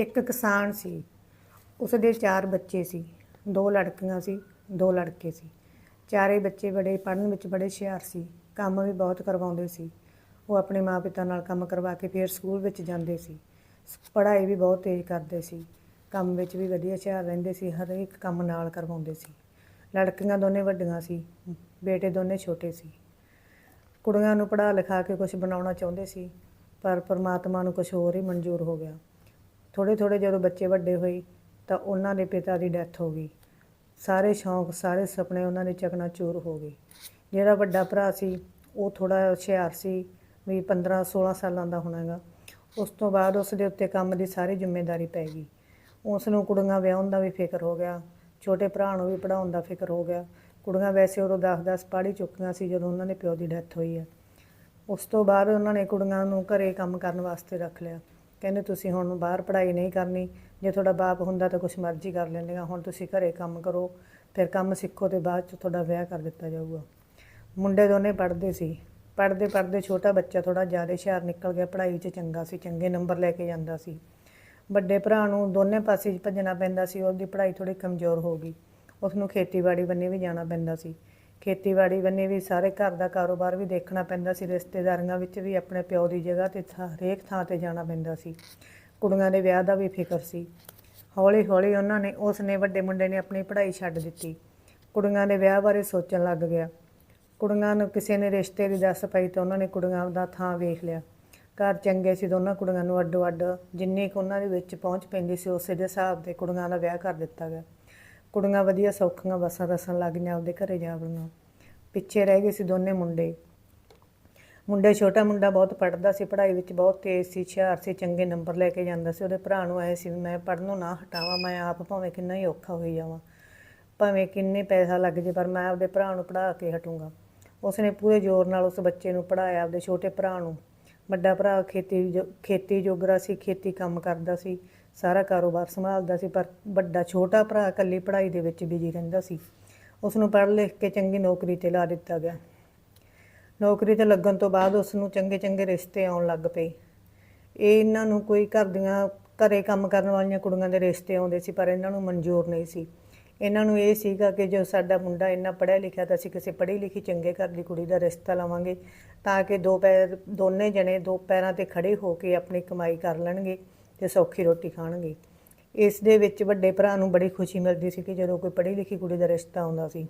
ਇੱਕ ਕਿਸਾਨ ਸੀ ਉਸ ਦੇ ਚਾਰ ਬੱਚੇ ਸੀ, ਦੋ ਲੜਕੀਆਂ ਸੀ, ਦੋ ਲੜਕੇ ਸੀ। ਚਾਰੇ ਬੱਚੇ ਬੜੇ, ਪੜ੍ਹਨ ਵਿੱਚ ਬੜੇ ਹੁਸ਼ਿਆਰ ਸੀ, ਕੰਮ ਵੀ ਬਹੁਤ ਕਰਵਾਉਂਦੇ ਸੀ। ਉਹ ਆਪਣੇ ਮਾਪਿਆਂ ਨਾਲ ਕੰਮ ਕਰਵਾ ਕੇ ਫਿਰ ਸਕੂਲ ਵਿੱਚ ਜਾਂਦੇ ਸੀ। ਪੜ੍ਹਾਈ ਵੀ ਬਹੁਤ ਤੇਜ਼ ਕਰਦੇ ਸੀ। ਕੰਮ ਵਿੱਚ ਵੀ ਵਧੀਆ ਹੁਸ਼ਿਆਰ ਰਹਿੰਦੇ ਸੀ ਹਰ ਇੱਕ ਕੰਮ ਨਾਲ ਕਰਵਾਉਂਦੇ ਸੀ। ਲੜਕੀਆਂ ਦੋਨੇ ਵੱਡੀਆਂ ਸੀ, ਬੇਟੇ ਦੋਨੇ ਛੋਟੇ ਸੀ। ਕੁੜੀਆਂ ਨੂੰ ਪੜ੍ਹਾ ਲਿਖਾ ਕੇ ਕੁਝ ਬਣਾਉਣਾ ਚਾਹੁੰਦੇ ਸੀ, ਪਰ ਪਰਮਾਤਮਾ ਨੂੰ ਕੁਝ ਹੋਰ ਹੀ ਮਨਜ਼ੂਰ ਹੋ ਗਿਆ। ਥੋੜੇ ਥੋੜੇ ਜਦੋਂ ਬੱਚੇ ਵੱਡੇ ਹੋਏ ਤਾਂ ਉਹਨਾਂ ਦੇ ਪਿਤਾ ਦੀ ਡੈਥ ਹੋ ਗਈ। ਸਾਰੇ ਸ਼ੌਂਕ, ਸਾਰੇ ਸੁਪਨੇ ਉਹਨਾਂ ਦੇ ਚਕਨਾਚੂਰ ਹੋ ਗਏ। ਜਿਹੜਾ ਵੱਡਾ ਭਰਾ ਸੀ, ਉਹ ਥੋੜਾ ਹੁਸ਼ਿਆਰ ਸੀ, ਵੀ 15 16 ਸਾਲਾਂ ਦਾ ਹੋਣਾਗਾ। ਉਸ ਤੋਂ ਬਾਅਦ ਉਸ ਦੇ ਉੱਤੇ ਕੰਮ ਦੀ ਸਾਰੀ ਜ਼ਿੰਮੇਵਾਰੀ ਪੈ ਗਈ। ਉਸ ਨੂੰ ਕੁੜੀਆਂ ਵਿਆਹੁਣ ਦਾ ਵੀ ਫਿਕਰ ਹੋ ਗਿਆ। ਛੋਟੇ ਭਰਾ ਨੂੰ ਵੀ ਪੜਾਉਣ ਦਾ ਫਿਕਰ ਹੋ ਗਿਆ। ਕੁੜੀਆਂ ਵੈਸੇ ਉਦੋਂ 10-10 ਪੜ੍ਹ ਚੁੱਕੀਆਂ ਸੀ ਜਦੋਂ ਉਹਨਾਂ ਦੇ ਪਿਓ ਦੀ ਡੈਥ ਹੋਈ ਹੈ ਉਸ ਤੋਂ ਬਾਅਦ ਉਹਨਾਂ ਨੇ ਕੁੜੀਆਂ ਨੂੰ ਘਰੇ ਕੰਮ ਕਰਨ ਵਾਸਤੇ ਰੱਖ ਲਿਆ। ਕਹਿੰਦੇ ਤੁਸੀਂ ਹੁਣ ਬਾਹਰ ਪੜ੍ਹਾਈ ਨਹੀਂ ਕਰਨੀ, ਜੇ ਤੁਹਾਡਾ ਬਾਪ ਹੁੰਦਾ ਤਾਂ ਕੁਛ ਮਰਜ਼ੀ ਕਰ ਲੈਂਦੀਆਂ ਹੁਣ ਤੁਸੀਂ ਘਰੇ ਕੰਮ ਕਰੋ, ਫਿਰ ਕੰਮ ਸਿੱਖੋ ਤੇ ਬਾਅਦ ਚ ਤੁਹਾਡਾ ਵਿਆਹ ਕਰ ਦਿੱਤਾ ਜਾਊਗਾ। ਮੁੰਡੇ ਦੋਨੇ ਪੜ੍ਹਦੇ ਸੀ, ਪੜ੍ਹਦੇ ਪੜ੍ਹਦੇ ਛੋਟਾ ਬੱਚਾ ਥੋੜਾ ਜ਼ਿਆਦਾ ਹੁਸ਼ਿਆਰ ਨਿਕਲ ਗਿਆ, ਪੜ੍ਹਾਈ 'ਚ ਚੰਗਾ ਸੀ, ਚੰਗੇ ਨੰਬਰ ਲੈ ਕੇ ਜਾਂਦਾ ਸੀ। ਵੱਡੇ ਭਰਾ ਨੂੰ ਦੋਨੇ ਪਾਸੇ ਭੱਜਣਾ ਪੈਂਦਾ ਸੀ, ਉਹਦੀ ਪੜ੍ਹਾਈ ਥੋੜੀ ਕਮਜ਼ੋਰ ਹੋ ਗਈ ਉਸ ਨੂੰ ਖੇਤੀਬਾੜੀ ਬੰਨੇ ਵੀ ਜਾਣਾ ਪੈਂਦਾ ਸੀ। ਖੇਤੀਬਾੜੀ ਬੰਨੇ ਵੀ ਸਾਰੇ ਘਰ ਦਾ ਕਾਰੋਬਾਰ ਵੀ ਦੇਖਣਾ ਪੈਂਦਾ ਸੀ, ਰਿਸ਼ਤੇਦਾਰੀਆਂ ਵਿੱਚ ਵੀ ਆਪਣੇ ਪਿਓ ਦੀ ਜਗ੍ਹਾ ਤੇ ਥਾਂ- ਹਰੇਕ ਥਾਂ ਤੇ ਜਾਣਾ ਪੈਂਦਾ ਸੀ। ਕੁੜੀਆਂ ਦੇ ਵਿਆਹ ਦਾ ਵੀ ਫਿਕਰ ਸੀ। ਹੌਲੀ ਹੌਲੀ ਉਹਨਾਂ ਨੇ ਉਸ ਨੇ ਵੱਡੇ ਮੁੰਡੇ ਨੇ ਆਪਣੀ ਪੜ੍ਹਾਈ ਛੱਡ ਦਿੱਤੀ। ਕੁੜੀਆਂ ਦੇ ਵਿਆਹ ਬਾਰੇ ਸੋਚਣ ਲੱਗ ਗਿਆ। ਕੁੜੀਆਂ ਨੂੰ ਕਿਸੇ ਨੇ ਰਿਸ਼ਤੇ ਦੀ ਦੱਸ ਪਈ ਤਾਂ ਉਹਨਾਂ ਨੇ ਕੁੜੀਆਂ ਦਾ ਥਾਂ ਵੇਖ ਲਿਆ। ਘਰ ਚੰਗੇ ਸੀ, ਦੋਨਾਂ ਕੁੜੀਆਂ ਨੂੰ ਅੱਡੋ ਅੱਡ ਜਿੰਨੀ ਕੁ ਉਹਨਾਂ ਦੇ ਵਿੱਚ ਪਹੁੰਚ ਪੈਂਦੀ ਸੀ, ਉਸੇ ਦੇ ਹਿਸਾਬ ਤੇ ਕੁੜੀਆਂ ਦਾ ਵਿਆਹ ਕਰ ਦਿੱਤਾ ਗਿਆ। ਕੁੜੀਆਂ ਵਧੀਆ ਸੌਖੀਆਂ ਵਸਾਂ ਰਸਣ ਲੱਗ ਗਈਆਂ ਆਪਦੇ ਘਰੇ ਜਾ ਵੜੀਆਂ ਪਿੱਛੇ ਰਹਿ ਗਏ ਸੀ ਦੋਨੇ ਮੁੰਡੇ। ਮੁੰਡੇ ਛੋਟਾ ਮੁੰਡਾ ਬਹੁਤ ਪੜ੍ਹਦਾ ਸੀ, ਪੜ੍ਹਾਈ ਵਿੱਚ ਬਹੁਤ ਤੇਜ਼ ਸੀ, ਹੁਸ਼ਿਆਰ ਸੀ, ਚੰਗੇ ਨੰਬਰ ਲੈ ਕੇ ਜਾਂਦਾ ਸੀ। ਉਹਦੇ ਭਰਾ ਨੂੰ ਆਏ ਸੀ ਵੀ ਮੈਂ ਪੜ੍ਹਨੋਂ ਨਾ ਹਟਾਵਾਂ, ਮੈਂ ਆਪ ਭਾਵੇਂ ਕਿੰਨਾ ਹੀ ਔਖਾ ਹੋਈ ਜਾਵਾਂ, ਭਾਵੇਂ ਕਿੰਨੇ ਪੈਸਾ ਲੱਗ ਜੇ, ਪਰ ਮੈਂ ਆਪਦੇ ਭਰਾ ਨੂੰ ਪੜ੍ਹਾ ਕੇ ਹਟੂੰਗਾ। ਉਸਨੇ ਪੂਰੇ ਜ਼ੋਰ ਨਾਲ ਉਸ ਬੱਚੇ ਨੂੰ ਪੜ੍ਹਾਇਆ, ਆਪਦੇ ਛੋਟੇ ਭਰਾ ਨੂੰ। ਵੱਡਾ ਭਰਾ ਖੇਤੀ ਜੋ- ਖੇਤੀ ਜੋਗਰਾ ਸੀ, ਖੇਤੀ ਕੰਮ ਕਰਦਾ ਸੀ। ਸਾਰਾ ਕਾਰੋਬਾਰ ਸੰਭਾਲਦਾ ਸੀ, ਪਰ ਵੱਡਾ ਛੋਟਾ ਭਰਾ ਇਕੱਲੀ ਪੜ੍ਹਾਈ ਦੇ ਵਿੱਚ ਬਿਜ਼ੀ ਰਹਿੰਦਾ ਸੀ। ਉਸ ਨੂੰ ਪੜ੍ਹ ਲਿਖ ਕੇ ਚੰਗੀ ਨੌਕਰੀ ਤੇ ਲਾ ਦਿੱਤਾ ਗਿਆ। ਨੌਕਰੀ ਤੇ ਲੱਗਣ ਤੋਂ ਬਾਅਦ ਉਸ ਨੂੰ ਚੰਗੇ ਚੰਗੇ ਰਿਸ਼ਤੇ ਆਉਣ ਲੱਗ ਪਏ। ਇਹ ਇਹਨਾਂ ਨੂੰ ਕੋਈ ਘਰ ਦੀਆਂ, ਘਰੇ ਕੰਮ ਕਰਨ ਵਾਲੀਆਂ ਕੁੜੀਆਂ ਦੇ ਰਿਸ਼ਤੇ ਆਉਂਦੇ ਸੀ, ਪਰ ਇਹਨਾਂ ਨੂੰ ਮਨਜ਼ੂਰ ਨਹੀਂ ਸੀ। ਇਹਨਾਂ ਨੂੰ ਇਹ ਸੀਗਾ ਕਿ ਜੋ ਸਾਡਾ ਮੁੰਡਾ ਇੰਨਾ ਪੜ੍ਹਿਆ ਲਿਖਿਆ ਤਾਂ ਅਸੀਂ ਕਿਸੇ ਪੜ੍ਹੀ ਲਿਖੀ ਚੰਗੇ ਘਰ ਦੀ ਕੁੜੀ ਦਾ ਰਿਸ਼ਤਾ ਲਾਵਾਂਗੇ, ਤਾਂ ਕਿ ਦੋ ਪੈਰ, ਦੋਨੇ ਜਣੇ ਦੋ ਪੈਰਾਂ ਤੇ ਖੜੇ ਹੋ ਕੇ ਆਪਣੀ ਕਮਾਈ ਕਰ ਲੈਣਗੇ। ਤੇ ਸੌਖੀ ਰੋਟੀ ਖਾਣਗੇ। ਇਸ ਦੇ ਵਿੱਚ ਵੱਡੇ ਭਰਾ ਨੂੰ ਬੜੀ ਖੁਸ਼ੀ ਮਿਲਦੀ ਸੀ ਕਿ ਜਦੋਂ ਕੋਈ ਪੜ੍ਹੀ ਲਿਖੀ ਕੁੜੀ ਦਾ ਰਿਸ਼ਤਾ ਆਉਂਦਾ ਸੀ।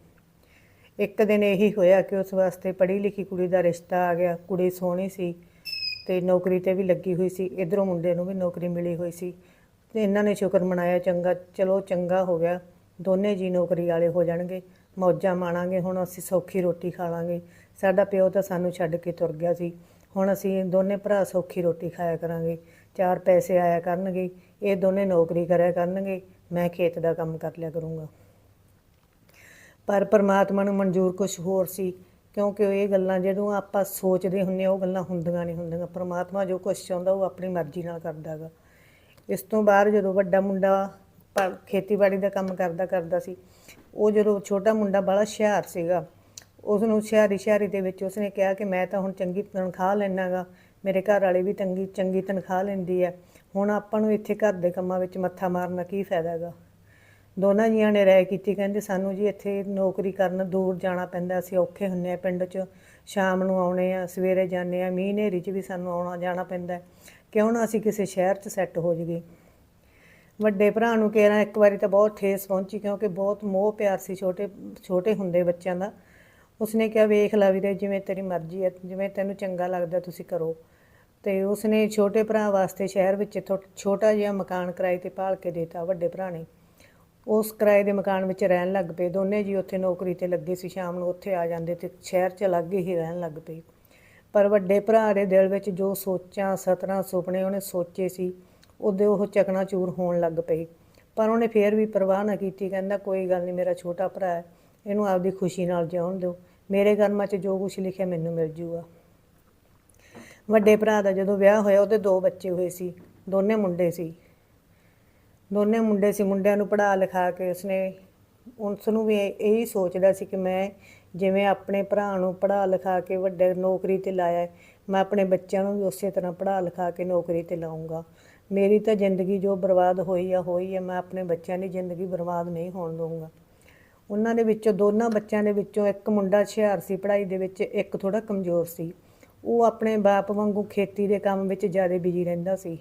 ਇੱਕ ਦਿਨ ਇਹੀ ਹੋਇਆ ਕਿ ਉਸ ਵਾਸਤੇ ਪੜ੍ਹੀ ਲਿਖੀ ਕੁੜੀ ਦਾ ਰਿਸ਼ਤਾ ਆ ਗਿਆ। ਕੁੜੀ ਸੋਹਣੀ ਸੀ ਤੇ ਨੌਕਰੀ ਤੇ ਵੀ ਲੱਗੀ ਹੋਈ ਸੀ। ਇਧਰੋਂ ਮੁੰਡੇ ਨੂੰ ਵੀ ਨੌਕਰੀ ਮਿਲੀ ਹੋਈ ਸੀ। ਤੇ ਇਹਨਾਂ ਨੇ ਸ਼ੁਕਰ ਮਨਾਇਆ, ਚੰਗਾ, ਚਲੋ ਚੰਗਾ ਹੋ ਗਿਆ। ਦੋਨੇ ਜੀ ਨੌਕਰੀ ਵਾਲੇ ਹੋ ਜਾਣਗੇ। ਮੌਜਾਂ ਮਾਣਾਂਗੇ, ਹੁਣ ਅਸੀਂ ਸੌਖੀ ਰੋਟੀ ਖਾ ਲਾਂਗੇ। ਸਾਡਾ ਪਿਓ ਤਾਂ ਸਾਨੂੰ ਛੱਡ ਕੇ ਤੁਰ ਗਿਆ ਸੀ। ਹੁਣ ਅਸੀਂ ਦੋਨੇ ਭਰਾ ਸੌਖੀ ਰੋਟੀ ਖਾਇਆ ਕਰਾਂਗੇ। ਚਾਰ ਪੈਸੇ ਆਇਆ ਕਰਨਗੇ, ਇਹ ਦੋਨੇ ਨੌਕਰੀ ਕਰਿਆ ਕਰਨਗੇ, ਮੈਂ ਖੇਤ ਦਾ ਕੰਮ ਕਰ ਲਿਆ ਕਰੂੰਗਾ। ਪਰ ਪਰਮਾਤਮਾ ਨੂੰ ਮਨਜ਼ੂਰ ਕੁਝ ਹੋਰ ਸੀ, ਕਿਉਂਕਿ ਇਹ ਗੱਲਾਂ ਜਦੋਂ ਆਪਾਂ ਸੋਚਦੇ ਹੁੰਨੇ ਆ, ਉਹ ਗੱਲਾਂ ਹੁੰਦੀਆਂ ਨਹੀਂ ਹੁੰਦੀਆਂ। ਪਰਮਾਤਮਾ ਜੋ ਕੁਝ ਚਾਹੁੰਦਾ, ਉਹ ਆਪਣੀ ਮਰਜ਼ੀ ਨਾਲ ਕਰਦਾ ਗਾ। ਇਸ ਤੋਂ ਬਾਅਦ ਜਦੋਂ ਵੱਡਾ ਮੁੰਡਾ ਖੇਤੀਬਾੜੀ ਦਾ ਕੰਮ ਕਰਦਾ ਕਰਦਾ ਸੀ, ਉਹ ਜਦੋਂ ਛੋਟਾ ਮੁੰਡਾ ਬੜਾ ਹੁਸ਼ਿਆਰ ਸੀਗਾ ਉਸ ਨੂੰ ਹੁਸ਼ਿਆਰੀ ਹੁਸ਼ਿਆਰੀ ਦੇ ਵਿੱਚ ਉਸਨੇ ਕਿਹਾ ਕਿ ਮੈਂ ਤਾਂ ਹੁਣ ਚੰਗੀ ਤਨਖਾਹ ਲੈਣਾਗਾ ਮੇਰੇ ਘਰ ਵਾਲੇ ਵੀ ਚੰਗੀ ਚੰਗੀ ਤਨਖਾਹ ਲੈਂਦੀ ਹੈ। ਹੁਣ ਆਪਾਂ ਨੂੰ ਇੱਥੇ ਘਰ ਦੇ ਕੰਮਾਂ ਵਿੱਚ ਮੱਥਾ ਮਾਰਨ ਕੀ ਫਾਇਦਾ ਹੈਗਾ? ਦੋਨਾਂ ਜੀਆਂ ਨੇ ਰਾਏ ਕੀਤੀ, ਕਹਿੰਦੇ ਸਾਨੂੰ ਜੀ ਇੱਥੇ ਨੌਕਰੀ ਕਰਨ ਦੂਰ ਜਾਣਾ ਪੈਂਦਾ, ਅਸੀਂ ਔਖੇ ਹੁੰਨੇ ਆ ਪਿੰਡ 'ਚ। ਸ਼ਾਮ ਨੂੰ ਆਉਣੇ ਆ, ਸਵੇਰੇ ਜਾਂਦੇ ਆ, ਮੀਂਹ ਹਨੇਰੀ 'ਚ ਵੀ ਸਾਨੂੰ ਆਉਣਾ ਜਾਣਾ ਪੈਂਦਾ ਕਿਉਂ ਨਾ ਅਸੀਂ ਕਿਸੇ ਸ਼ਹਿਰ 'ਚ ਸੈੱਟ ਹੋ ਜਾਈਏ। ਵੱਡੇ ਭਰਾ ਨੂੰ ਕਿਹਾ ਇੱਕ ਵਾਰੀ ਤਾਂ ਬਹੁਤ ਠੇਸ ਪਹੁੰਚੀ, ਕਿਉਂਕਿ ਬਹੁਤ ਮੋਹ ਪਿਆਰ ਸੀ ਛੋਟੇ ਛੋਟੇ ਹੁੰਦੇ ਬੱਚਿਆਂ ਦਾ। ਉਸਨੇ ਕਿਹਾ, ਵੇਖ ਲੈ ਵੀਰੇ, ਜਿਵੇਂ ਤੇਰੀ ਮਰਜ਼ੀ ਹੈ, ਜਿਵੇਂ ਤੈਨੂੰ ਚੰਗਾ ਲੱਗਦਾ ਤੁਸੀਂ ਕਰੋ। ਤੇ ਉਸਨੇ ਛੋਟੇ ਭਰਾ ਵਾਸਤੇ ਸ਼ਹਿਰ ਵਿੱਚ ਥੋ- ਛੋਟਾ ਜਿਹਾ ਮਕਾਨ ਕਿਰਾਏ ਤੇ ਭਾਲ ਕੇ ਦਿੱਤਾ, ਵੱਡੇ ਭਰਾ ਨੇ। ਉਸ ਕਿਰਾਏ ਦੇ ਮਕਾਨ ਵਿੱਚ ਰਹਿਣ ਲੱਗ ਪਏ। ਦੋਨੇ ਜੀ ਉੱਥੇ ਨੌਕਰੀ ਤੇ ਲੱਗੇ ਸੀ, ਸ਼ਾਮ ਨੂੰ ਉੱਥੇ ਆ ਜਾਂਦੇ ਤੇ ਸ਼ਹਿਰ 'ਚ ਲੱਗੇ ਹੀ ਰਹਿਣ ਲੱਗ ਪਏ। ਪਰ ਵੱਡੇ ਭਰਾ ਦੇ ਦਿਲ ਵਿੱਚ ਜੋ ਸੋਚਾਂ, ਸਤਰਾਂ, ਸੁਪਨੇ ਉਹਨੇ ਸੋਚੇ ਸੀ, ਉਹਦੇ ਉਹ ਚਕਣਾ ਚੂਰ ਹੋਣ ਲੱਗ ਪਈ ਪਰ ਉਹਨੇ ਫੇਰ ਵੀ ਪਰਵਾਹ ਨਾ ਕੀਤੀ, ਕਹਿੰਦਾ, ਕੋਈ ਗੱਲ ਨਹੀਂ ਮੇਰਾ ਛੋਟਾ ਭਰਾ ਹੈ, ਇਹਨੂੰ ਆਪਦੀ ਖੁਸ਼ੀ ਨਾਲ ਜਿਉਣ ਦਿਓ। ਮੇਰੇ ਕਰਮਾਂ 'ਚ ਜੋ ਕੁਝ ਲਿਖਿਆ ਮੈਨੂੰ ਮਿਲ ਜੂਗਾ। ਵੱਡੇ ਭਰਾ ਦਾ ਜਦੋਂ ਵਿਆਹ ਹੋਇਆ, ਉਹਦੇ ਦੋ ਬੱਚੇ ਹੋਏ ਸੀ, ਦੋਨੇ ਮੁੰਡੇ ਸੀ। ਦੋਨੇ ਮੁੰਡੇ ਸੀ, ਮੁੰਡਿਆਂ ਨੂੰ ਪੜ੍ਹਾ ਲਿਖਾ ਕੇ ਉਸਨੇ ਉਸ ਨੂੰ ਵੀ ਇਹ ਇਹੀ ਸੋਚਦਾ ਸੀ ਕਿ ਮੈਂ ਜਿਵੇਂ ਆਪਣੇ ਭਰਾ ਨੂੰ ਪੜ੍ਹਾ ਲਿਖਾ ਕੇ ਵੱਡੇ ਨੌਕਰੀ ਤੇ ਲਾਇਆ, ਮੈਂ ਆਪਣੇ ਬੱਚਿਆਂ ਨੂੰ ਵੀ ਉਸੇ ਤਰ੍ਹਾਂ ਪੜ੍ਹਾ ਲਿਖਾ ਕੇ ਨੌਕਰੀ ਤੇ ਲਾਉਂਗਾ ਮੇਰੀ ਤਾਂ ਜ਼ਿੰਦਗੀ ਜੋ ਬਰਬਾਦ ਹੋਈ ਆ ਹੋਈ ਆ, ਮੈਂ ਆਪਣੇ ਬੱਚਿਆਂ ਦੀ ਜ਼ਿੰਦਗੀ ਬਰਬਾਦ ਨਹੀਂ ਹੋਣ ਦਊਂਗਾ। ਉਹਨਾਂ ਦੇ ਵਿੱਚੋਂ ਦੋਨਾਂ ਬੱਚਿਆਂ ਦੇ ਵਿੱਚੋਂ ਇੱਕ ਮੁੰਡਾ ਹੁਸ਼ਿਆਰ ਸੀ, ਪੜ੍ਹਾਈ ਦੇ ਵਿੱਚ ਇੱਕ ਥੋੜਾ ਕਮਜ਼ੋਰ ਸੀ। ਉਹ ਆਪਣੇ ਬਾਪ ਵਾਂਗੂ ਖੇਤੀ ਦੇ ਕੰਮ ਵਿੱਚ ਜ਼ਿਆਦਾ ਬਿਜ਼ੀ ਰਹਿੰਦਾ ਸੀ,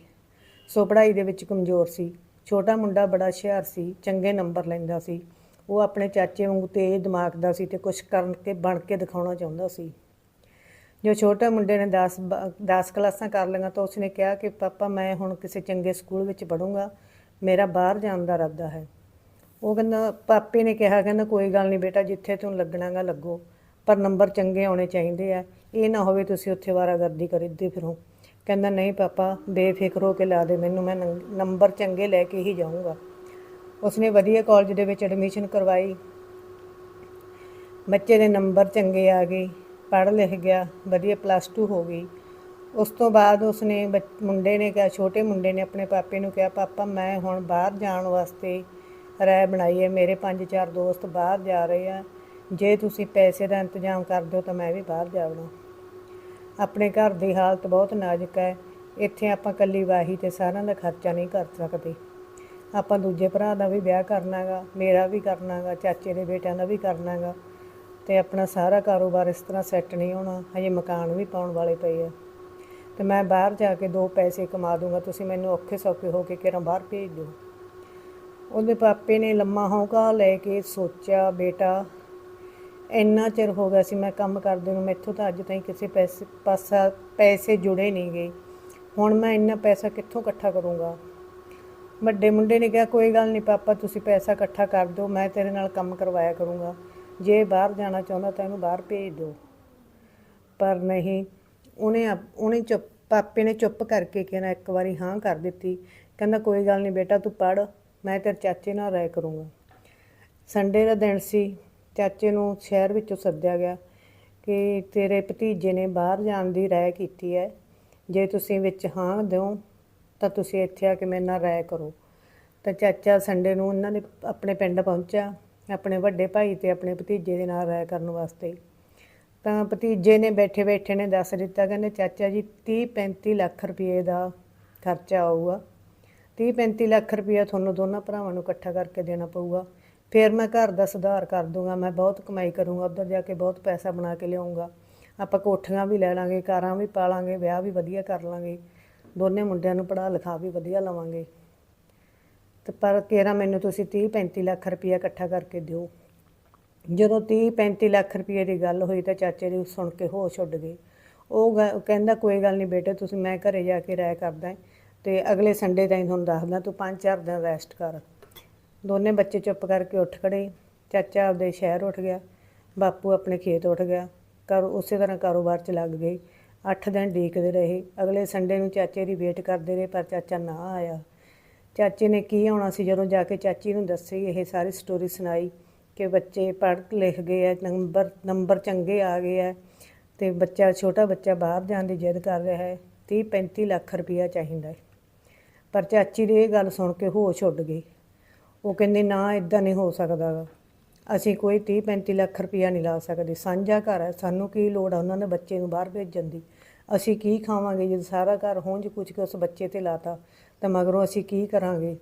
ਸੋ ਪੜ੍ਹਾਈ ਦੇ ਵਿੱਚ ਕਮਜ਼ੋਰ ਸੀ। ਛੋਟਾ ਮੁੰਡਾ ਬੜਾ ਹੁਸ਼ਿਆਰ ਸੀ, ਚੰਗੇ ਨੰਬਰ ਲੈਂਦਾ ਸੀ। ਉਹ ਆਪਣੇ ਚਾਚੇ ਵਾਂਗੂ ਤੇਜ਼ ਦਿਮਾਗ ਦਾ ਸੀ ਤੇ ਕੁਝ ਕਰਨ ਕੇ, ਬਣ ਕੇ ਦਿਖਾਉਣਾ ਚਾਹੁੰਦਾ ਸੀ। ਜੋ ਛੋਟੇ ਮੁੰਡੇ ਨੇ 10 10 ਕਲਾਸਾਂ ਕਰ ਲਈਆਂ ਤਾਂ ਉਸਨੇ ਕਿਹਾ ਕਿ, ਪਾਪਾ, ਮੈਂ ਹੁਣ ਕਿਸੇ ਚੰਗੇ ਸਕੂਲ ਵਿੱਚ ਪੜ੍ਹੂੰਗਾ। ਮੇਰਾ ਬਾਹਰ ਜਾਣ ਦਾ ਇਰਾਦਾ ਹੈ। ਉਹ ਕਹਿੰਦਾ, ਪਾਪੇ ਨੇ ਕਿਹਾ, ਕਹਿੰਦਾ, ਕੋਈ ਗੱਲ ਨਹੀਂ ਬੇਟਾ, ਜਿੱਥੇ ਤੂੰ ਲੱਗਣਾਗਾ ਲੱਗੋ, ਪਰ ਨੰਬਰ ਚੰਗੇ ਆਉਣੇ ਚਾਹੀਦੇ ਆ। ਇਹ ਨਾ ਹੋਵੇ ਤੁਸੀਂ ਉੱਥੇ ਵਾਰਾਗਰਦੀ ਕਰਦੇ ਫਿਰੋ। ਕਹਿੰਦਾ, ਨਹੀਂ ਪਾਪਾ, ਬੇਫਿਕਰ ਹੋ ਕੇ ਲਾ ਦੇ ਮੈਨੂੰ, ਮੈਂ ਨੰ- ਨੰਬਰ ਚੰਗੇ ਲੈ ਕੇ ਹੀ ਜਾਊਂਗਾ। ਉਸਨੇ ਵਧੀਆ ਕਾਲਜ ਦੇ ਵਿੱਚ ਐਡਮਿਸ਼ਨ ਕਰਵਾਈ। ਬੱਚੇ ਦੇ ਨੰਬਰ ਚੰਗੇ ਆ ਗਏ, ਪੜ੍ਹ ਲਿਖ ਗਿਆ, ਵਧੀਆ ਪਲੱਸ 2 ਹੋ ਗਈ। ਉਸ ਤੋਂ ਬਾਅਦ ਉਸਨੇ ਬੱਚ- ਮੁੰਡੇ ਨੇ ਕਿਹਾ, ਛੋਟੇ ਮੁੰਡੇ ਨੇ ਆਪਣੇ ਪਾਪੇ ਨੂੰ ਕਿਹਾ, ਪਾਪਾ, ਮੈਂ ਹੁਣ ਬਾਹਰ ਜਾਣ ਵਾਸਤੇ ਰਾਏ ਬਣਾਈ ਹੈ, ਮੇਰੇ ਪੰਜ ਚਾਰ ਦੋਸਤ ਬਾਹਰ ਜਾ ਰਹੇ ਆ। ਜੇ ਤੁਸੀਂ ਪੈਸੇ ਦਾ ਇੰਤਜ਼ਾਮ ਕਰ ਦਿਓ ਤਾਂ ਮੈਂ ਵੀ ਬਾਹਰ ਜਾਵਾਂ। ਆਪਣੇ ਘਰ ਦੀ ਹਾਲਤ ਬਹੁਤ ਨਾਜ਼ੁਕ ਹੈ। ਇੱਥੇ ਆਪਾਂ ਕੱਲੀ ਵਾਹੀ ਤੇ ਸਾਰਿਆਂ ਦਾ ਖਰਚਾ ਨਹੀਂ ਕਰ ਸਕਦੇ। ਆਪਾਂ ਦੂਜੇ ਭਰਾ ਦਾ ਵੀ ਵਿਆਹ ਕਰਨਾਗਾ, ਮੇਰਾ ਵੀ ਕਰਨਾਗਾ, ਚਾਚੇ ਦੇ ਬੇਟਿਆਂ ਦਾ ਵੀ ਕਰਨਾਗਾ। ਤੇ ਆਪਣਾ ਸਾਰਾ ਕਾਰੋਬਾਰ ਇਸ ਤਰ੍ਹਾਂ ਸੈੱਟ ਨਹੀਂ ਹੋਣਾ, ਹਜੇ ਮਕਾਨ ਵੀ ਪਾਉਣ ਵਾਲੇ ਪਏ ਆ। ਤੇ ਮੈਂ ਬਾਹਰ ਜਾ ਕੇ ਦੋ ਪੈਸੇ ਕਮਾ ਦੂੰਗਾ, ਤੁਸੀਂ ਮੈਨੂੰ ਔਖੇ ਸੌਖੇ ਹੋ ਕੇ ਕਿਰਾਂ ਬਾਹਰ ਭੇਜ ਦਿਓ। ਉਹਦੇ ਪਾਪੇ ਨੇ ਲੰਮਾ ਹੌਂਕਾ ਲੈ ਕੇ ਸੋਚਿਆ, ਬੇਟਾ, ਇੰਨਾ ਚਿਰ ਹੋ ਗਿਆ ਸੀ ਮੈਂ ਕੰਮ ਕਰਦੇ ਨੂੰ, ਮੈਥੋਂ ਤਾਂ ਅੱਜ ਤਾਈਂ ਕਿਸੇ ਪੈਸੇ, ਪਾਸਾ, ਪੈਸੇ ਜੁੜੇ ਨਹੀਂ ਗਏ ਹੁਣ ਮੈਂ ਇੰਨਾ ਪੈਸਾ ਕਿੱਥੋਂ ਇਕੱਠਾ ਕਰੂੰਗਾ? ਵੱਡੇ ਮੁੰਡੇ ਨੇ ਕਿਹਾ, ਕੋਈ ਗੱਲ ਨਹੀਂ ਪਾਪਾ, ਤੁਸੀਂ ਪੈਸਾ ਇਕੱਠਾ ਕਰ ਦਿਓ, ਮੈਂ ਤੇਰੇ ਨਾਲ ਕੰਮ ਕਰਵਾਇਆ ਕਰੂੰਗਾ। ਜੇ ਬਾਹਰ ਜਾਣਾ ਚਾਹੁੰਦਾ ਤਾਂ ਇਹਨੂੰ ਬਾਹਰ ਭੇਜ ਦਿਓ। ਪਰ ਨਹੀਂ, ਉਹਨੇ ਆਪ- ਉਹਨੇ ਚੁੱਪ, ਪਾਪੇ ਨੇ ਚੁੱਪ ਕਰਕੇ ਕਿਹਾ ਇੱਕ ਵਾਰੀ ਹਾਂ ਕਰ ਦਿੱਤੀ। ਕਹਿੰਦਾ, ਕੋਈ ਗੱਲ ਨਹੀਂ ਬੇਟਾ, ਤੂੰ ਪੜ ਮੈਂ ਤੇਰੇ ਚਾਚੇ ਨਾਲ ਰਹਿ ਕਰੂੰਗਾ। ਸੰਡੇ ਦਾ ਦਿਨ ਸੀ, ਚਾਚੇ ਨੂੰ ਸ਼ਹਿਰ ਵਿੱਚੋਂ ਸੱਦਿਆ ਗਿਆ ਕਿ ਤੇਰੇ ਭਤੀਜੇ ਨੇ ਬਾਹਰ ਜਾਣ ਦੀ ਰਾਏ ਕੀਤੀ ਹੈ। ਜੇ ਤੁਸੀਂ ਵਿੱਚ ਹਾਂ ਦਿਓ, ਤਾਂ ਤੁਸੀਂ ਇੱਥੇ ਆ ਕੇ ਮੇਰੇ ਨਾਲ ਰਾਏ ਕਰੋ। ਤਾਂ ਚਾਚਾ ਸੰਡੇ ਨੂੰ ਉਹਨਾਂ ਨੇ ਆਪਣੇ ਪਿੰਡ ਪਹੁੰਚਿਆ, ਆਪਣੇ ਵੱਡੇ ਭਾਈ ਤੇ ਆਪਣੇ ਭਤੀਜੇ ਦੇ ਨਾਲ ਰਾਏ ਕਰਨ ਵਾਸਤੇ। ਤਾਂ ਭਤੀਜੇ ਨੇ ਬੈਠੇ ਬੈਠੇ ਨੇ ਦੱਸ ਦਿੱਤਾ, ਕਹਿੰਦੇ ਚਾਚਾ ਜੀ 30 35 ਲੱਖ ਰੁਪਏ ਦਾ ਖਰਚਾ ਆਊਗਾ। 30 35 ਲੱਖ ਰੁਪਏ ਤੁਹਾਨੂੰ ਦੋਨਾਂ ਭਰਾਵਾਂ ਨੂੰ ਇਕੱਠਾ ਕਰਕੇ ਦੇਣਾ ਪਊਗਾ। ਫਿਰ ਮੈਂ ਘਰ ਦਾ ਸੁਧਾਰ ਕਰ ਦੂੰਗਾ, ਮੈਂ ਬਹੁਤ ਕਮਾਈ ਕਰੂੰਗਾ, ਉੱਧਰ ਜਾ ਕੇ ਬਹੁਤ ਪੈਸਾ ਬਣਾ ਕੇ ਲਿਆਉਂਗਾ ਆਪਾਂ ਕੋਠੀਆਂ ਵੀ ਲੈ ਲਾਂਗੇ, ਕਾਰਾਂ ਵੀ ਪਾ ਲਾਂਗੇ, ਵਿਆਹ ਵੀ ਵਧੀਆ ਕਰ ਲਾਂਗੇ। ਦੋਨੇ ਮੁੰਡਿਆਂ ਨੂੰ ਪੜ੍ਹਾ ਲਿਖਾ ਵੀ ਵਧੀਆ ਲਵਾਂਗੇ। ਤੇ ਪਰ ਕਿਹੜਾ ਮੈਨੂੰ ਤੁਸੀਂ 30 35 ਲੱਖ ਰੁਪਏ ਇਕੱਠਾ ਕਰਕੇ ਦਿਓ। ਜਦੋਂ 30 35 ਲੱਖ ਰੁਪਏ ਦੀ ਗੱਲ ਹੋਈ ਤਾਂ ਚਾਚੇ ਦੀ ਸੁਣ ਕੇ ਹੋਸ਼ ਉੱਡ ਗਈ। ਉਹ ਗ- ਉਹ ਕਹਿੰਦਾ, ਕੋਈ ਗੱਲ ਨਹੀਂ ਬੇਟੇ, ਤੁਸੀਂ ਮੈਂ ਘਰੇ ਜਾ ਕੇ ਰਾਇ ਕਰਦਾ ਤੇ ਅਗਲੇ ਸੰਡੇ ਤਾਈਂ ਤੁਹਾਨੂੰ ਦੱਸਦਾ ਤੂੰ 5-4 ਦਿਨ ਰੈਸਟ ਕਰ। ਦੋਨੇ ਬੱਚੇ ਚੁੱਪ ਕਰਕੇ ਉੱਠ ਖੜੇ। ਚਾਚਾ ਆਪਦੇ ਸ਼ਹਿਰ ਉੱਠ ਗਿਆ, ਬਾਪੂ ਆਪਣੇ ਖੇਤ ਉੱਠ ਗਿਆ। ਕਰ ਉਸੇ ਤਰ੍ਹਾਂ ਕਾਰੋਬਾਰ 'ਚ ਲੱਗ ਗਏ। 8 ਦਿਨ ਡੀਕਦੇ ਰਹੇ। ਅਗਲੇ ਸੰਡੇ ਨੂੰ ਚਾਚੇ ਦੀ ਵੇਟ ਕਰਦੇ ਰਹੇ, ਪਰ ਚਾਚਾ ਨਾ ਆਇਆ। ਚਾਚੇ ਨੇ ਕੀ ਆਉਣਾ ਸੀ ਜਦੋਂ ਜਾ ਕੇ ਚਾਚੀ ਨੂੰ ਦੱਸੀ, ਇਹ ਸਾਰੀ ਸਟੋਰੀ ਸੁਣਾਈ ਕਿ ਬੱਚੇ ਪੜ੍ਹ ਲਿਖ ਗਏ ਆ, ਨੰਬਰ ਨੰਬਰ ਚੰਗੇ ਆ ਗਏ ਆ ਤੇ ਬੱਚਾ, ਛੋਟਾ ਬੱਚਾ ਬਾਹਰ ਜਾਣ ਦੀ ਜਿੱਦ ਕਰ ਰਿਹਾ ਹੈ। 30 35 ਲੱਖ ਰੁਪਇਆ ਚਾਹੀਦਾ ਹੈ। ਪਰ ਚਾਚੀ ਦੀ ਇਹ ਗੱਲ ਸੁਣ ਕੇ ਹੋਸ਼ ਉੱਡ ਗਈ। ਉਹ ਕਹਿੰਦੇ, ਨਾ ਇਦਾਂ ਨਹੀਂ ਹੋ ਸਕਦਾ ਗਾ। ਅਸੀਂ ਕੋਈ 30 35 ਲੱਖ ਰੁਪਇਆ ਨਹੀਂ ਲਾ ਸਕਦੇ। ਸਾਂਝਾ ਘਰ ਹੈ। ਸਾਨੂੰ ਕੀ ਲੋੜ ਆ ਉਹਨਾਂ ਦੇ ਬੱਚੇ ਨੂੰ ਬਾਹਰ ਭੇਜਣ ਦੀ? ਅਸੀਂ ਕੀ ਖਾਵਾਂਗੇ ਜੇ ਸਾਰਾ ਘਰ ਹੋਂਜ ਕੁਝ ਕੇ ਉਸ ਬੱਚੇ ਤੇ ਲਾਤਾ? ਤਾਂ ਮਗਰੋਂ ਅਸੀਂ ਕੀ ਕਰਾਂਗੇ?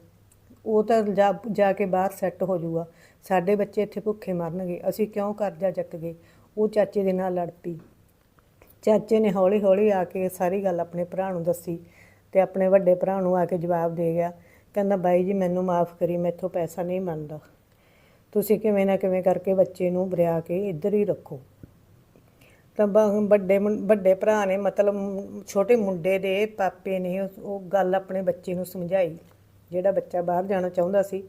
ਉਹ ਤਾਂ ਜਾ ਜਾ ਕੇ ਬਾਹਰ ਸੈੱਟ ਹੋ ਜਾਊਗਾ। ਸਾਡੇ ਬੱਚੇ ਇੱਥੇ ਭੁੱਖੇ ਮਰਨਗੇ। ਅਸੀਂ ਕਿਉਂ ਕਰਜ਼ਾ ਚੱਕ ਗਏ? ਉਹ ਚਾਚੇ ਦੇ ਨਾਲ ਲੜ ਪਈ ਚਾਚੇ ਨੇ ਹੌਲੀ ਹੌਲੀ ਆ ਕੇ ਸਾਰੀ ਗੱਲ ਆਪਣੇ ਭਰਾ ਨੂੰ ਦੱਸੀ। ਤੇ ਆਪਣੇ ਵੱਡੇ ਭਰਾ ਨੂੰ ਆ ਕੇ ਜਵਾਬ ਦੇ ਗਿਆ। ਕਹਿੰਦਾ, ਬਾਈ ਜੀ, ਮੈਨੂੰ ਮਾਫ ਕਰੀ, ਮੈਥੋਂ ਪੈਸਾ ਨਹੀਂ ਮੰਨਦਾ ਤੁਸੀਂ ਕਿਵੇਂ ਨਾ ਕਿਵੇਂ ਕਰਕੇ ਬੱਚੇ ਨੂੰ ਬਰਿਆ ਕੇ ਇੱਧਰ ਹੀ ਰੱਖੋ। ਤਾਂ ਬ- ਵੱਡੇ ਵੱਡੇ ਭਰਾ ਨੇ ਮਤਲਬ ਛੋਟੇ ਮੁੰਡੇ ਦੇ ਪਾਪੇ ਨੇ ਉਹ ਗੱਲ ਆਪਣੇ ਬੱਚੇ ਨੂੰ ਸਮਝਾਈ। ਜਿਹੜਾ ਬੱਚਾ ਬਾਹਰ ਜਾਣਾ ਚਾਹੁੰਦਾ ਸੀ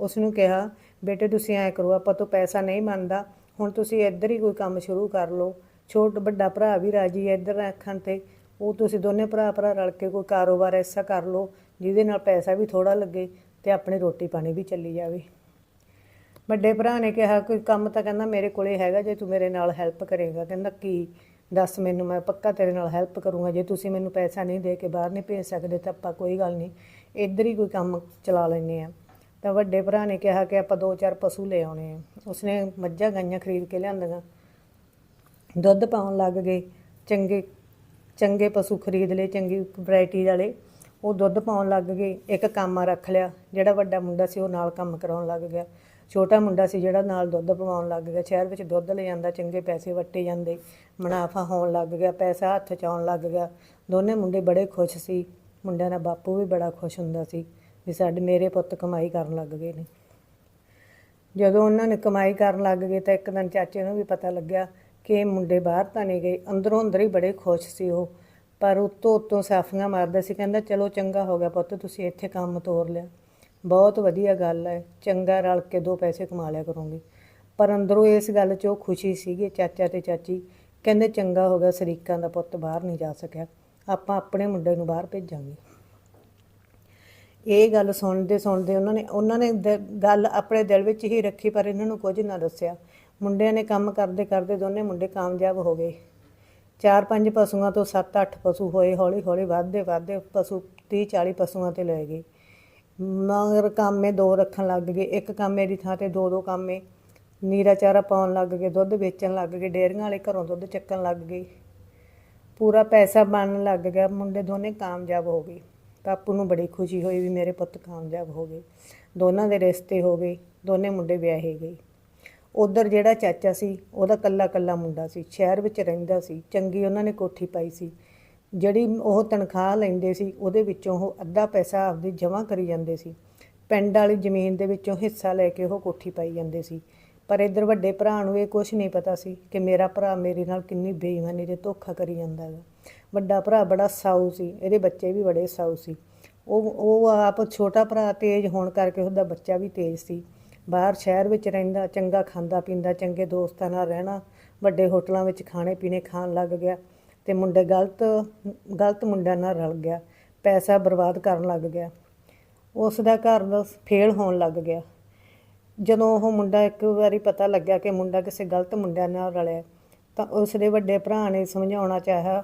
ਉਸ ਨੂੰ ਕਿਹਾ, ਬੇਟੇ, ਤੁਸੀਂ ਐ ਕਰੋ, ਆਪਾਂ ਤੋਂ ਪੈਸਾ ਨਹੀਂ ਮੰਨਦਾ ਹੁਣ ਤੁਸੀਂ ਇੱਧਰ ਹੀ ਕੋਈ ਕੰਮ ਸ਼ੁਰੂ ਕਰ ਲਓ। ਛੋਟ ਵੱਡਾ ਭਰਾ ਵੀ ਰਾਜੀ ਹੈ ਇੱਧਰ ਰੱਖਣ ਤੇ। ਉਹ ਤੁਸੀਂ ਦੋਨੇ ਭਰਾ ਭਰਾ ਰਲ ਕੇ ਕੋਈ ਕਾਰੋਬਾਰ ਐਸਾ ਕਰ ਲਓ, ਜਿਹਦੇ ਨਾਲ ਪੈਸਾ ਵੀ ਥੋੜਾ ਲੱਗੇ ਤੇ ਆਪਣੀ ਰੋਟੀ ਪਾਣੀ ਵੀ ਚੱਲੀ ਜਾਵੇ। ਵੱਡੇ ਭਰਾ ਨੇ ਕਿਹਾ, ਕੋਈ ਕੰਮ ਤਾਂ ਕਹਿੰਦਾ ਮੇਰੇ ਕੋਲੇ ਹੈਗਾ, ਜੇ ਤੂੰ ਮੇਰੇ ਨਾਲ ਹੈਲਪ ਕਰੇਗਾ। ਕਹਿੰਦਾ, ਕੀ? ਦੱਸ ਮੈਨੂੰ, ਮੈਂ ਪੱਕਾ ਤੇਰੇ ਨਾਲ ਹੈਲਪ ਕਰੂੰਗਾ। ਜੇ ਤੁਸੀਂ ਮੈਨੂੰ ਪੈਸਾ ਨਹੀਂ ਦੇ ਕੇ ਬਾਹਰ ਨਹੀਂ ਭੇਜ ਸਕਦੇ ਤਾਂ ਆਪਾਂ ਕੋਈ ਗੱਲ ਨਹੀਂ, ਇੱਧਰ ਹੀ ਕੋਈ ਕੰਮ ਚਲਾ ਲੈਂਦੇ ਆ ਤਾਂ ਵੱਡੇ ਭਰਾ ਨੇ ਕਿਹਾ ਕਿ ਆਪਾਂ ਦੋ ਚਾਰ ਪਸ਼ੂ ਲੈ ਆਉਣੇ ਆ। ਉਸਨੇ ਮੱਝਾਂ ਗਾਈਆਂ ਖਰੀਦ ਕੇ ਲਿਆਂਦੀਆਂ। ਦੁੱਧ ਪਾਉਣ ਲੱਗ ਗਏ। ਚੰਗੇ ਚੰਗੇ ਪਸ਼ੂ ਖਰੀਦ ਲਏ, ਚੰਗੀ ਵੈਰਾਈਟੀ ਵਾਲੇ, ਉਹ ਦੁੱਧ ਪਾਉਣ ਲੱਗ ਗਏ, ਇੱਕ ਕਾਮਾ ਰੱਖ ਲਿਆ, ਜਿਹੜਾ ਵੱਡਾ ਮੁੰਡਾ ਸੀ ਉਹ ਨਾਲ ਕੰਮ ਕਰਾਉਣ ਲੱਗ ਗਿਆ। ਛੋਟਾ ਮੁੰਡਾ ਸੀ ਜਿਹੜਾ ਨਾਲ ਦੁੱਧ ਪਵਾਉਣ ਲੱਗ ਗਿਆ, ਸ਼ਹਿਰ ਵਿੱਚ ਦੁੱਧ ਲੈ ਜਾਂਦਾ, ਚੰਗੇ ਪੈਸੇ ਵੱਟੇ ਜਾਂਦੇ, ਮੁਨਾਫਾ ਹੋਣ ਲੱਗ ਗਿਆ, ਪੈਸਾ ਹੱਥ 'ਚ ਆਉਣ ਲੱਗ ਗਿਆ। ਦੋਨੇ ਮੁੰਡੇ ਬੜੇ ਖੁਸ਼ ਸੀ, ਮੁੰਡਿਆਂ ਦਾ ਬਾਪੂ ਵੀ ਬੜਾ ਖੁਸ਼ ਹੁੰਦਾ ਸੀ ਵੀ ਸਾਡੇ ਮੇਰੇ ਪੁੱਤ ਕਮਾਈ ਕਰਨ ਲੱਗ ਗਏ ਨੇ। ਜਦੋਂ ਉਹਨਾਂ ਨੇ ਕਮਾਈ ਕਰਨ ਲੱਗ ਗਏ ਤਾਂ ਇੱਕ ਦਿਨ ਚਾਚੇ ਨੂੰ ਵੀ ਪਤਾ ਲੱਗਿਆ ਕਿ ਮੁੰਡੇ ਬਾਹਰ ਤਾਂ ਨਹੀਂ ਗਏ, ਅੰਦਰੋਂ ਅੰਦਰ ਹੀ ਬੜੇ ਖੁਸ਼ ਸੀ ਉਹ। ਪਰ ਉੱਤੋਂ ਉੱਤੋਂ ਸਾਫੀਆਂ ਮਾਰਦਾ ਸੀ, ਕਹਿੰਦਾ, ਚਲੋ ਚੰਗਾ ਹੋ ਗਿਆ ਪੁੱਤ, ਤੁਸੀਂ ਇੱਥੇ ਕੰਮ ਤੋਰ ਲਿਆ। ਬਹੁਤ ਵਧੀਆ ਗੱਲ ਹੈ, ਚੰਗਾ ਰਲ ਕੇ ਦੋ ਪੈਸੇ ਕਮਾ ਲਿਆ ਕਰੋਗੇ। ਪਰ ਅੰਦਰੋਂ ਇਸ ਗੱਲ 'ਚ ਉਹ ਖੁਸ਼ੀ ਸੀਗੀ, ਚਾਚਾ ਤੇ ਚਾਚੀ। ਕਹਿੰਦੇ, ਚੰਗਾ ਹੋ ਗਿਆ, ਸ਼ਰੀਕਾਂ ਦਾ ਪੁੱਤ ਬਾਹਰ ਨਹੀਂ ਜਾ ਸਕਿਆ। ਆਪਾਂ ਆਪਣੇ ਮੁੰਡੇ ਨੂੰ ਬਾਹਰ ਭੇਜਾਂਗੇ। ਇਹ ਗੱਲ ਸੁਣਦੇ ਸੁਣਦੇ ਉਹਨਾਂ ਨੇ ਉਹਨਾਂ ਨੇ ਦ- ਗੱਲ ਆਪਣੇ ਦਿਲ ਵਿੱਚ ਹੀ ਰੱਖੀ, ਪਰ ਇਹਨਾਂ ਨੂੰ ਕੁਝ ਨਾ ਦੱਸਿਆ। ਮੁੰਡਿਆਂ ਨੇ ਕੰਮ ਕਰਦੇ ਕਰਦੇ ਦੋਨੇ ਮੁੰਡੇ ਕਾਮਯਾਬ ਹੋ ਗਏ। ਚਾਰ ਪੰਜ ਪਸ਼ੂਆਂ ਤੋਂ 7-8 ਪਸ਼ੂ ਹੋਏ, ਹੌਲੀ ਹੌਲੀ ਵੱਧਦੇ ਵੱਧਦੇ ਪਸ਼ੂ 30-40 ਪਸ਼ੂਆਂ ਤੇ ਲੈ ਗਏ। ਮਗਰ ਕਾਮੇ ਦੋ ਰੱਖਣ ਲੱਗ ਗਏ। ਇੱਕ ਕਾਮੇ ਦੀ ਥਾਂ ਤੇ ਦੋ ਦੋ ਕਾਮੇ ਨੀਰਾ ਚਾਰਾ ਪਾਉਣ ਲੱਗ ਗਏ, ਦੁੱਧ ਵੇਚਣ ਲੱਗ ਗਏ ਡੇਅਰੀਆਂ ਵਾਲੇ ਘਰੋਂ ਦੁੱਧ ਚੱਕਣ ਲੱਗ ਗਏ। ਪੂਰਾ ਪੈਸਾ ਬਣਨ ਲੱਗ ਗਿਆ। ਮੁੰਡੇ ਦੋਨੇ ਕਾਮਯਾਬ ਹੋ ਗਏ। ਪਾਪੂ ਨੂੰ ਬੜੀ ਖੁਸ਼ੀ ਹੋਈ ਵੀ ਮੇਰੇ ਪੁੱਤ ਕਾਮਯਾਬ ਹੋ ਗਏ। ਦੋਨਾਂ ਦੇ ਰਿਸ਼ਤੇ ਹੋ ਗਏ। ਦੋਨੇ ਮੁੰਡੇ ਵਿਆਹੇ ਗਏ। ਉਧਰ ਜਿਹੜਾ ਚਾਚਾ ਸੀ, ਉਹਦਾ ਕੱਲਾ ਕੱਲਾ ਮੁੰਡਾ ਸੀ, ਸ਼ਹਿਰ ਵਿੱਚ ਰਹਿੰਦਾ ਸੀ, ਚੰਗੀ ਉਹਨਾਂ ਨੇ ਕੋਠੀ ਪਾਈ ਸੀ। ਜਿਹੜੀ ਉਹ ਤਨਖਾਹ ਲੈਂਦੇ ਸੀ, ਉਹਦੇ ਵਿੱਚੋਂ ਉਹ ਅੱਧਾ ਪੈਸਾ ਆਪਦੀ ਜਮ੍ਹਾਂ ਕਰੀ ਜਾਂਦੇ ਸੀ। ਪਿੰਡ ਵਾਲੀ ਜ਼ਮੀਨ ਦੇ ਵਿੱਚੋਂ ਹਿੱਸਾ ਲੈ ਕੇ ਉਹ ਕੋਠੀ ਪਾਈ ਜਾਂਦੇ ਸੀ। ਪਰ ਇੱਧਰ ਵੱਡੇ ਭਰਾ ਨੂੰ ਇਹ ਕੁਝ ਨਹੀਂ ਪਤਾ ਸੀ ਕਿ ਮੇਰਾ ਭਰਾ ਮੇਰੇ ਨਾਲ ਕਿੰਨੀ ਬੇਈਮਾਨੀ ਤੇ ਧੋਖਾ ਕਰੀ ਜਾਂਦਾ ਹੈਗਾ। ਵੱਡਾ ਭਰਾ ਬੜਾ ਸਾਊ ਸੀ, ਇਹਦੇ ਬੱਚੇ ਵੀ ਬੜੇ ਸਾਊ ਸੀ। ਉਹ ਉਹ ਆਪ ਛੋਟਾ ਭਰਾ ਤੇਜ਼ ਹੋਣ ਕਰਕੇ ਉਹਦਾ ਬੱਚਾ ਵੀ ਤੇਜ਼ ਸੀ। ਬਾਹਰ ਸ਼ਹਿਰ ਵਿੱਚ ਰਹਿੰਦਾ, ਚੰਗਾ ਖਾਂਦਾ ਪੀਂਦਾ, ਚੰਗੇ ਦੋਸਤਾਂ ਨਾਲ ਰਹਿਣਾ, ਵੱਡੇ ਹੋਟਲਾਂ ਵਿੱਚ ਖਾਣੇ ਪੀਣੇ ਖਾਣ ਲੱਗ ਗਿਆ ਤੇ ਮੁੰਡੇ ਗਲਤ ਗਲਤ ਮੁੰਡਿਆਂ ਨਾਲ ਰਲ ਗਿਆ, ਪੈਸਾ ਬਰਬਾਦ ਕਰਨ ਲੱਗ ਗਿਆ। ਉਸ ਦਾ ਘਰ ਫੇਲ ਹੋਣ ਲੱਗ ਗਿਆ। ਜਦੋਂ ਉਹ ਮੁੰਡਾ ਇੱਕ ਵਾਰੀ ਪਤਾ ਲੱਗਿਆ ਕਿ ਮੁੰਡਾ ਕਿਸੇ ਗਲਤ ਮੁੰਡਿਆਂ ਨਾਲ ਰਲਿਆ, ਤਾਂ ਉਸ ਦੇ ਵੱਡੇ ਭਰਾ ਨੇ ਸਮਝਾਉਣਾ ਚਾਹਿਆ,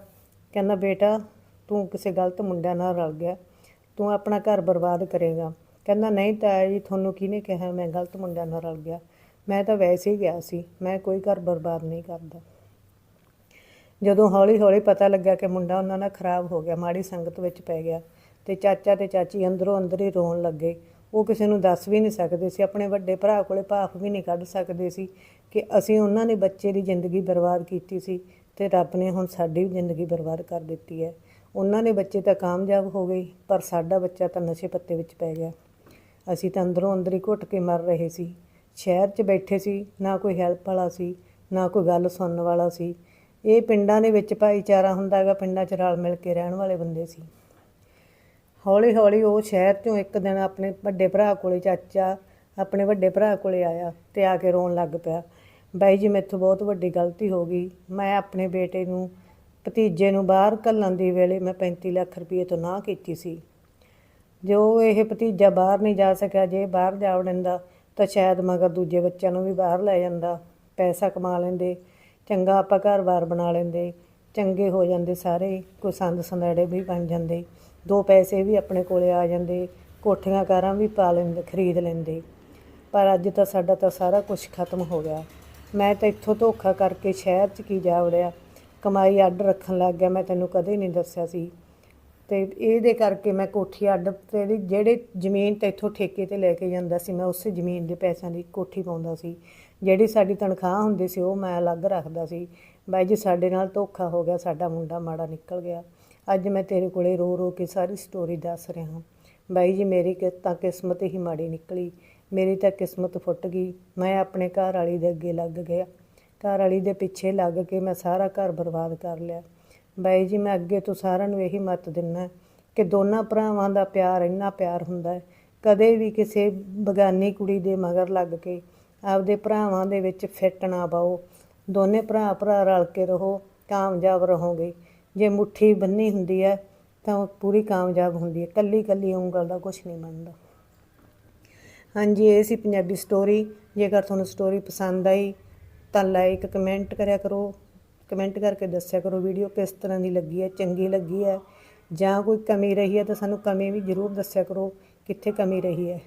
ਕਹਿੰਦਾ, ਬੇਟਾ, ਤੂੰ ਕਿਸੇ ਗਲਤ ਮੁੰਡਿਆਂ ਨਾਲ ਰਲ ਗਿਆ, ਤੂੰ ਆਪਣਾ ਘਰ ਬਰਬਾਦ ਕਰੇਗਾ। ਕਹਿੰਦਾ, ਨਹੀਂ ਤਾਇਆ ਜੀ ਤੁਹਾਨੂੰ ਕਿਹਨੇ ਕਿਹਾ? ਮੈਂ ਗਲਤ ਮੁੰਡਿਆਂ ਨਾਲ ਰਲ ਗਿਆ। ਮੈਂ ਤਾਂ ਵੈਸੇ ਹੀ ਗਿਆ ਸੀ। ਮੈਂ ਕੋਈ ਘਰ ਬਰਬਾਦ ਨਹੀਂ ਕਰਦਾ। ਜਦੋਂ ਹੌਲੀ ਹੌਲੀ ਪਤਾ ਲੱਗਿਆ ਕਿ ਮੁੰਡਾ ਉਹਨਾਂ ਨਾਲ ਖਰਾਬ ਹੋ ਗਿਆ, ਮਾੜੀ ਸੰਗਤ ਵਿੱਚ ਪੈ ਗਿਆ ਤੇ ਚਾਚਾ ਤੇ ਚਾਚੀ ਅੰਦਰੋਂ ਅੰਦਰ ਹੀ ਰੋਣ ਲੱਗੇ। ਉਹ ਕਿਸੇ ਨੂੰ ਦੱਸ ਵੀ ਨਹੀਂ ਸਕਦੇ ਸੀ। ਆਪਣੇ ਵੱਡੇ ਭਰਾ ਕੋਲੇ ਭਾਫ ਵੀ ਨਹੀਂ ਕੱਢ ਸਕਦੇ ਸੀ ਕਿ ਅਸੀਂ ਉਹਨਾਂ ਨੇ ਬੱਚੇ ਦੀ ਜ਼ਿੰਦਗੀ ਬਰਬਾਦ ਕੀਤੀ ਸੀ ਤੇ ਰੱਬ ਨੇ ਹੁਣ ਸਾਡੀ ਵੀ ਜ਼ਿੰਦਗੀ ਬਰਬਾਦ ਕਰ ਦਿੱਤੀ ਹੈ। ਉਹਨਾਂ ਦੇ ਬੱਚੇ ਤਾਂ ਕਾਮਯਾਬ ਹੋ ਗਏ, ਪਰ ਸਾਡਾ ਬੱਚਾ ਤਾਂ ਨਸ਼ੇ ਪੱਤੇ ਵਿੱਚ ਪੈ ਗਿਆ। ਅਸੀਂ ਤਾਂ ਅੰਦਰੋਂ ਅੰਦਰ ਹੀ ਘੁੱਟ ਕੇ ਮਰ ਰਹੇ ਸੀ। ਸ਼ਹਿਰ 'ਚ ਬੈਠੇ ਸੀ, ਨਾ ਕੋਈ ਹੈਲਪ ਵਾਲਾ ਸੀ, ਨਾ ਕੋਈ ਗੱਲ ਸੁਣਨ ਵਾਲਾ ਸੀ। ਇਹ ਪਿੰਡਾਂ ਦੇ ਵਿੱਚ ਭਾਈਚਾਰਾ ਹੁੰਦਾ ਹੈਗਾ, ਪਿੰਡਾਂ 'ਚ ਰਲ ਮਿਲ ਕੇ ਰਹਿਣ ਵਾਲੇ ਬੰਦੇ ਸੀ। ਹੌਲੀ ਹੌਲੀ ਉਹ ਸ਼ਹਿਰ 'ਚੋਂ ਇੱਕ ਦਿਨ ਆਪਣੇ ਵੱਡੇ ਭਰਾ ਕੋਲੇ ਚਾਚਾ, ਆਪਣੇ ਵੱਡੇ ਭਰਾ ਕੋਲੇ ਆਇਆ ਤੇ ਆ ਕੇ ਰੋਣ ਲੱਗ ਪਿਆ। ਬਾਈ ਜੀ, ਮੈਥੋਂ ਬਹੁਤ ਵੱਡੀ ਗਲਤੀ ਹੋ ਗਈ। ਮੈਂ ਆਪਣੇ ਬੇਟੇ ਨੂੰ, ਭਤੀਜੇ ਨੂੰ ਬਾਹਰ ਘੱਲਣ ਦੀ ਵੇਲੇ ਮੈਂ 35 ਲੱਖ ਰੁਪਏ ਤੋਂ ਨਾ ਕੀਤੀ ਸੀ। ਜੋ ਇਹ ਭਤੀਜਾ ਬਾਹਰ ਨਹੀਂ ਜਾ ਸਕਿਆ, ਜੇ ਬਾਹਰ ਜਾ ਵੜਦਾ, ਤਾਂ ਸ਼ਾਇਦ ਮਗਰ ਦੂਜੇ ਬੱਚਿਆਂ ਨੂੰ ਵੀ ਬਾਹਰ ਲੈ ਜਾਂਦਾ। ਪੈਸਾ ਕਮਾ ਲੈਂਦੇ, ਚੰਗਾ ਆਪਾਂ ਘਰ-ਬਾਰ ਬਣਾ ਲੈਂਦੇ, ਚੰਗੇ ਹੋ ਜਾਂਦੇ ਸਾਰੇ, ਕੋਈ ਸੰਦ ਸੰਦੜੇ ਵੀ ਬਣ ਜਾਂਦੇ। ਦੋ ਪੈਸੇ ਵੀ ਆਪਣੇ ਕੋਲੇ ਆ ਜਾਂਦੇ, ਕੋਠੀਆਂ ਕਾਰਾਂ ਵੀ ਪਾ ਲੈਂਦੇ, ਖਰੀਦ ਲੈਂਦੇ। ਪਰ ਅੱਜ ਤਾਂ ਸਾਡਾ ਤਾਂ ਸਾਰਾ ਕੁਝ ਖਤਮ ਹੋ ਗਿਆ। ਮੈਂ ਤਾਂ ਇੱਥੋਂ ਧੋਖਾ ਕਰਕੇ ਸ਼ਹਿਰ 'ਚ ਕੀ ਜਾ ਵੜਿਆ। ਕਮਾਈ ਅੱਡ ਰੱਖਣ ਲੱਗ ਗਿਆ, ਮੈਂ ਤੈਨੂੰ ਕਦੇ ਨਹੀਂ ਦੱਸਿਆ ਸੀ। ਤੇ ਇਹਦੇ ਕਰਕੇ ਮੈਂ ਕੋਠੀ ਅੱਡ ਤੇ ਇਹਦੀ ਜਿਹੜੇ ਜ਼ਮੀਨ ਤੇ ਇੱਥੋਂ ਠੇਕੇ ਤੇ ਲੈ ਕੇ ਜਾਂਦਾ ਸੀ, ਮੈਂ ਉਸੇ ਜ਼ਮੀਨ ਦੇ ਪੈਸਿਆਂ ਦੀ ਕੋਠੀ ਪਾਉਂਦਾ ਸੀ। ਜਿਹੜੀ ਸਾਡੀ ਤਨਖਾਹ ਹੁੰਦੀ ਸੀ, ਉਹ ਮੈਂ ਅਲੱਗ ਰੱਖਦਾ ਸੀ। ਬਾਈ ਜੀ, ਸਾਡੇ ਨਾਲ ਧੋਖਾ ਹੋ ਗਿਆ, ਸਾਡਾ ਮੁੰਡਾ ਮਾੜਾ ਨਿਕਲ ਗਿਆ। ਅੱਜ ਮੈਂ ਤੇਰੇ ਕੋਲੇ ਰੋ ਰੋ ਕੇ ਸਾਰੀ ਸਟੋਰੀ ਦੱਸ ਰਿਹਾ ਬਾਈ ਜੀ, ਮੇਰੀ ਕਿ, ਤਾਂ ਕਿਸਮਤ ਹੀ ਮਾੜੀ ਨਿਕਲੀ। ਮੇਰੀ ਤਾਂ ਕਿਸਮਤ ਫੁੱਟ ਗਈ। ਮੈਂ ਆਪਣੇ ਘਰ ਵਾਲੀ ਦੇ ਅੱਗੇ ਲੱਗ ਗਿਆ। ਘਰ ਵਾਲੀ ਦੇ ਪਿੱਛੇ ਲੱਗ ਕੇ ਮੈਂ ਸਾਰਾ ਘਰ ਬਰਬਾਦ ਕਰ ਲਿਆ। ਬਾਈ ਜੀ, ਮੈਂ ਅੱਗੇ ਤੋਂ ਸਾਰਿਆਂ ਨੂੰ ਇਹੀ ਮੱਤ ਦਿੰਨਾ ਕਿ ਦੋਨਾਂ ਭਰਾਵਾਂ ਦਾ ਪਿਆਰ ਇੰਨਾ ਪਿਆਰ ਹੁੰਦਾ ਹੈ। ਕਦੇ ਵੀ ਕਿਸੇ ਬਗਾਨੀ ਕੁੜੀ ਦੇ ਮਗਰ ਲੱਗ ਕੇ ਆਪਦੇ ਭਰਾਵਾਂ ਦੇ ਵਿੱਚ ਫਿੱਟ ਨਾ ਪਾਓ। ਦੋਨੇ ਭਰਾ ਭਰਾ ਰਲ ਕੇ ਰਹੋ, ਕਾਮਯਾਬ ਰਹੋਗੇ। ਜੇ ਮੁੱਠੀ ਬੰਨੀ ਹੁੰਦੀ ਹੈ, ਤਾਂ ਉਹ ਪੂਰੀ ਕਾਮਯਾਬ ਹੁੰਦੀ ਹੈ। ਕੱਲੀ ਕੱਲੀ ਉਂਗਲ ਦਾ ਕੁਝ ਨਹੀਂ ਬਣਦਾ ਹਾਂਜੀ, ਇਹ ਸੀ ਪੰਜਾਬੀ ਸਟੋਰੀ ਜੇਕਰ ਤੁਹਾਨੂੰ ਸਟੋਰੀ ਪਸੰਦ ਆਈ, ਤਾਂ ਲਾਈਕ ਕਮੈਂਟ ਕਰਿਆ ਕਰੋ। ਕਮੈਂਟ ਕਰਕੇ ਦੱਸਿਆ ਕਰੋ ਵੀਡੀਓ ਕਿਸ ਤਰ੍ਹਾਂ ਦੀ ਲੱਗੀ ਹੈ, ਚੰਗੀ ਲੱਗੀ ਹੈ ਜਾਂ ਕੋਈ ਕਮੀ ਰਹੀ ਹੈ ਤਾਂ ਸਾਨੂੰ ਕਮੀ ਵੀ ਜ਼ਰੂਰ ਦੱਸਿਆ ਕਰੋ ਕਿੱਥੇ ਕਮੀ ਰਹੀ ਹੈ।